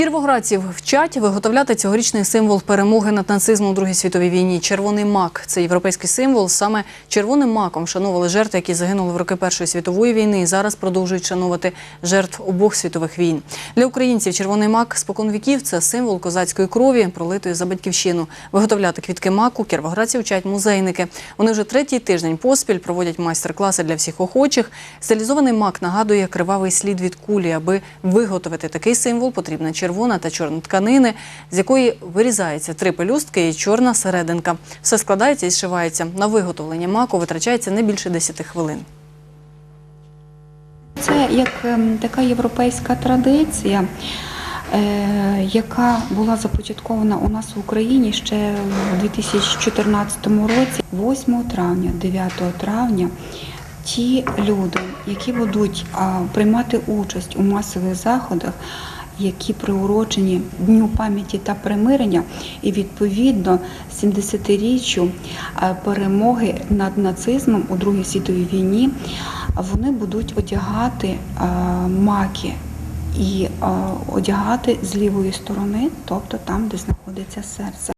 Кіровоградців вчать виготовляти цьогорічний символ перемоги над нацизмом у Другій світовій війні. Червоний мак це європейський символ. Саме червоним маком вшановували жертви, які загинули в роки Першої світової війни, і зараз продовжують шанувати жертв обох світових війн. Для українців червоний мак спокон віків це символ козацької крові, пролитої за батьківщину. Виготовляти квітки маку кіровоградці вчать музейники. Вони вже третій тиждень поспіль проводять майстер-класи для всіх охочих. Стилізований мак нагадує кривавий слід від кулі. Аби виготовити такий символ, потрібна червона та чорна тканини, з якої вирізається три пелюстки і чорна серединка. Все складається і зшивається. На виготовлення маку витрачається не більше 10 хвилин. Це як ем, така європейська традиція, е, яка була започаткована у нас в Україні ще в 2014 році, 8 травня, 9 травня. Ті люди, які будуть приймати участь у масових заходах, які приурочені Дню пам'яті та примирення, і відповідно 70-річчю е, перемоги над нацизмом у Другій світовій війні, вони будуть одягати е, маки і е, одягати з лівої сторони, тобто там, де знаходиться серце.